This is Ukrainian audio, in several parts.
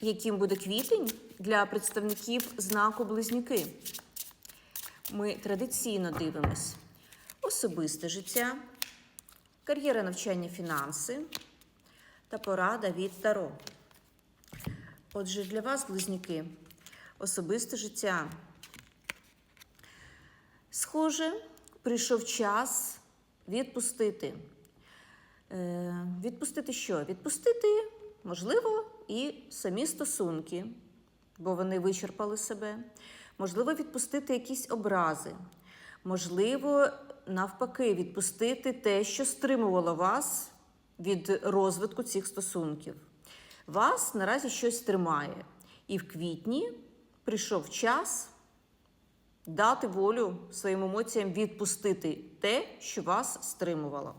яким буде квітень для представників знаку Близнюки. Ми традиційно дивимось особисте життя, кар'єра навчання, фінанси та порада від Таро. Отже, для вас, близнюки, особисте життя. Схоже, прийшов час відпустити. Е, відпустити що? Відпустити, можливо, і самі стосунки, бо вони вичерпали себе. Можливо, відпустити якісь образи. Можливо, навпаки, відпустити те, що стримувало вас від розвитку цих стосунків. Вас наразі щось тримає. І в квітні прийшов час дати волю своїм емоціям відпустити те, що вас стримувало.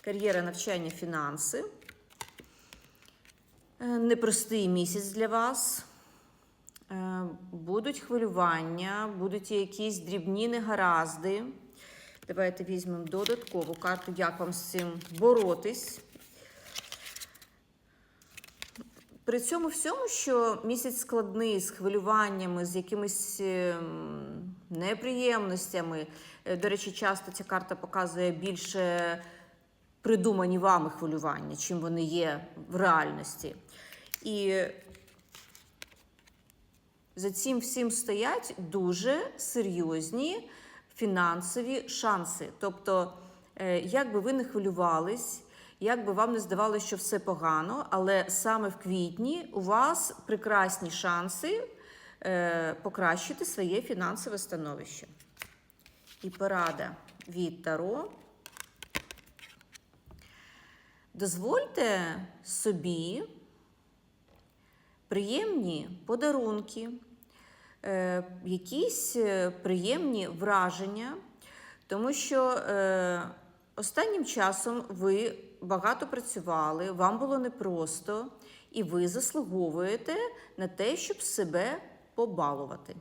Кар'єра, навчання, фінанси. Е, Непростий місяць для вас. Е, Будуть хвилювання, будуть якісь дрібні негаразди. Давайте візьмемо додаткову карту, як вам з цим боротись. При цьому всьому, що місяць складний з хвилюваннями, з якимись ем, неприємностями. Е, До речі, часто ця карта показує більше придумані вами хвилювання, чим вони є в реальності. І за цим всім стоять дуже серйозні фінансові шанси. Тобто, е, як би ви не хвилювались, як би вам не здавалося, що все погано, але саме в квітні у вас прекрасні шанси е, покращити своє фінансове становище. І порада від Таро. Дозвольте собі приємні подарунки, е, якісь е, приємні враження, тому що е, останнім часом ви багато працювали, вам було непросто, і ви заслуговуєте на те, щоб себе побалувати.